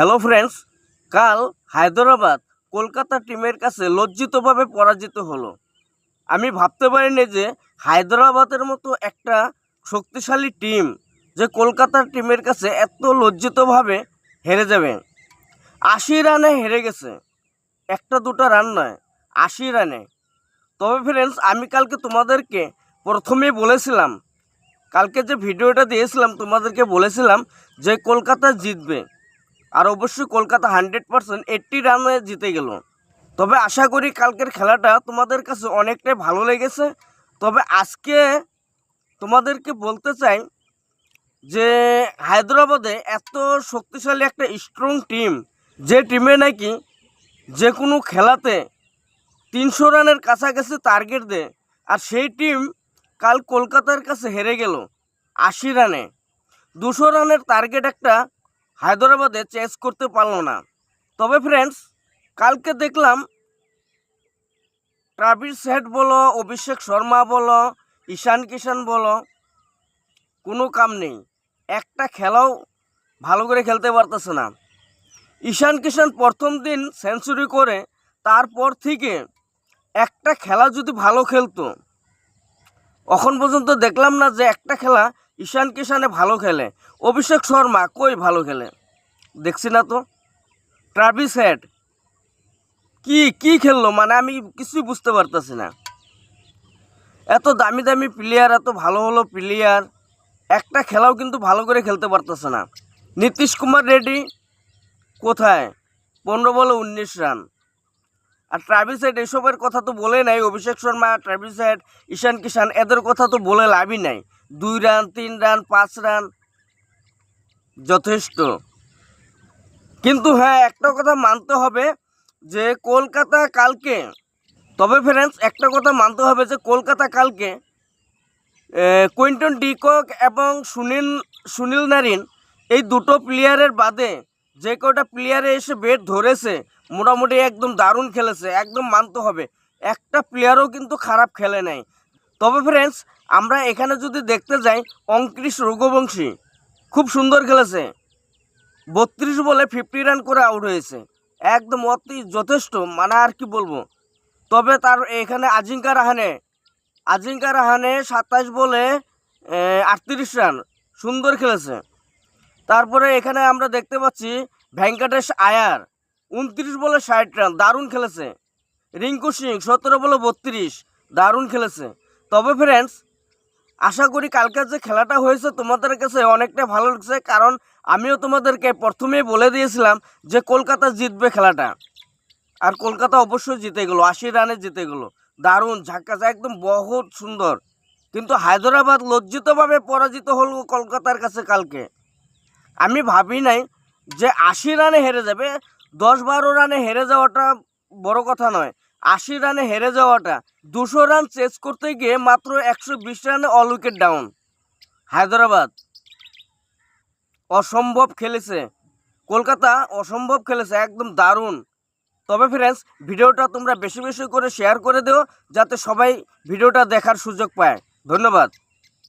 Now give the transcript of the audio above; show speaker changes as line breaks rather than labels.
Hello friends কাল হায়দ্রাবাদ কলকাতা টিমের কাছে লজ্জিতভাবে পরাজিত হলো। আমি ভাবতে পারিনি যে হায়দ্রাবাদের মতো একটা শক্তিশালী টিম যে কলকাতার টিমের কাছে এত লজ্জিতভাবে হেরে যাবে। আশি রানে হেরে গেছে। একটা দুটো রান নয়, আশি রানে। তবে ফ্রেন্ডস আমি কালকে তোমাদেরকে প্রথমেই বলেছিলাম, কালকে যে ভিডিওটা দিয়েছিলাম, তোমাদেরকে বলেছিলাম যে কলকাতা জিতবে। আর অবশ্যই কলকাতা হান্ড্রেড পার্সেন্ট এইট্টি রানে জিতে গেল। তবে আশা করি কালকের খেলাটা তোমাদের কাছে অনেকটাই ভালো লেগেছে। তবে আজকে তোমাদেরকে বলতে চাই যে হায়দ্রাবাদে এত শক্তিশালী একটা স্ট্রং টিম যে টিমে নাকি যে কোনো খেলাতে তিনশো রানের কাছাকাছি টার্গেট দেয়, আর সেই টিম কাল কলকাতার কাছে হেরে গেল আশি রানে। দুশো রানের টার্গেট একটা হায়দ্রাবাদে চেস করতে পারল না। তবে ফ্রেন্ডস কালকে দেখলাম ট্রাভিস হেড বলো, অভিষেক শর্মা বলো, ঈশান কিষান বলো, কোনো কাম নেই। একটা খেলাও ভালো করে খেলতে পারতেছে না। ঈশান কিষান প্রথম দিন সেঞ্চুরি করে, তারপর থেকে একটা খেলা যদি ভালো খেলতো, এখন পর্যন্ত দেখলাম না যে একটা খেলা ঈশান কিষানে ভালো খেলে। অভিষেক শর্মা কই ভালো খেলে? দেখছি না তো। Travis Head. কি কি খেললো? মানে আমি কিছুই বুঝতে পারতেছি না। এত দামি দামি প্লেয়ার এত ভালো ভালো প্লেয়ার একটা খেলাও কিন্তু ভালো করে খেলতে পারতেছে না। নীতিশ কুমার রেড্ডি কোথায়? পনেরো বলে উনিশ রান। আর ট্রাভিস হেড, এসবের কথা তো বলে নাই। অভিষেক শর্মা, ট্রাভিস হেড, ঈশান কিষান, এদের কথা তো বলে লাভই নাই। দুই রান, তিন রান, পাঁচ রান যথেষ্ট। কিন্তু হ্যাঁ একটা কথা মানতে হবে যে কলকাতা কালকে, তবে ফ্রেন্ডস একটা কথা মানতে হবে যে কলকাতা কালকে কুইন্টন ডিকক এবং সুনীল সুনীল নারিন এই দুটো প্লেয়ারের বাদে যে কটা প্লেয়ারে এসে ব্যাট ধরেছে, মোটামুটি একদম দারুণ খেলেছে, একদম মানতে হবে। একটা প্লেয়ারও কিন্তু খারাপ খেলে নাই। তবে ফ্রেন্ডস আমরা এখানে যদি দেখতে যাই, অঙ্কৃশ রঘুবংশী খুব সুন্দর খেলেছে। বত্রিশ বলে ফিফটি রান করে আউট হয়েছে। একদম অতি যথেষ্ট মানে আর কি বলব। তবে তার এখানে আজিঙ্কা রাহানে আজিঙ্কা রাহানে সাতাশ বলে আটত্রিশ রান সুন্দর খেলেছে। তারপরে এখানে আমরা দেখতে পাচ্ছি ভেঙ্কটেশ আয়ার, উনত্রিশ বলে ষাট রান দারুণ খেলেছে। রিঙ্কু সিং, সতেরো বলে বত্রিশ, দারুণ খেলেছে। তবে ফ্রেন্ডস আশা করি কালকের যে খেলাটা হয়েছে তোমাদের কাছে অনেকটা ভালো লাগছে, কারণ আমিও তোমাদেরকে প্রথমেই বলে দিয়েছিলাম যে কলকাতা জিতবে খেলাটা। আর কলকাতা অবশ্যই জিতে গেলো, আশি রানে জিতে গেলো। দারুণ ঝাক্কাস একদম বহুত সুন্দর। কিন্তু হায়দ্রাবাদ লজ্জিতভাবে পরাজিত হলো কলকাতার কাছে কালকে। আমি ভাবি নাই যে আশি রানে হেরে যাবে, দশ বারো রানে হেরে যাওয়াটা বড় কথা নয়। আশি রানে হেরে যাওয়াটা দুশো রান চেস করতে গিয়ে মাত্র একশো বিশ রানে অল উইকেট ডাউন হায়দ্রাবাদ অসম্ভব খেলেছে। কলকাতা অসম্ভব খেলেছে, একদম দারুণ। তবে ফ্রেন্ডস ভিডিওটা তোমরা বেশি বেশি করে শেয়ার করে দিও, যাতে সবাই ভিডিওটা দেখার সুযোগ পায়। ধন্যবাদ।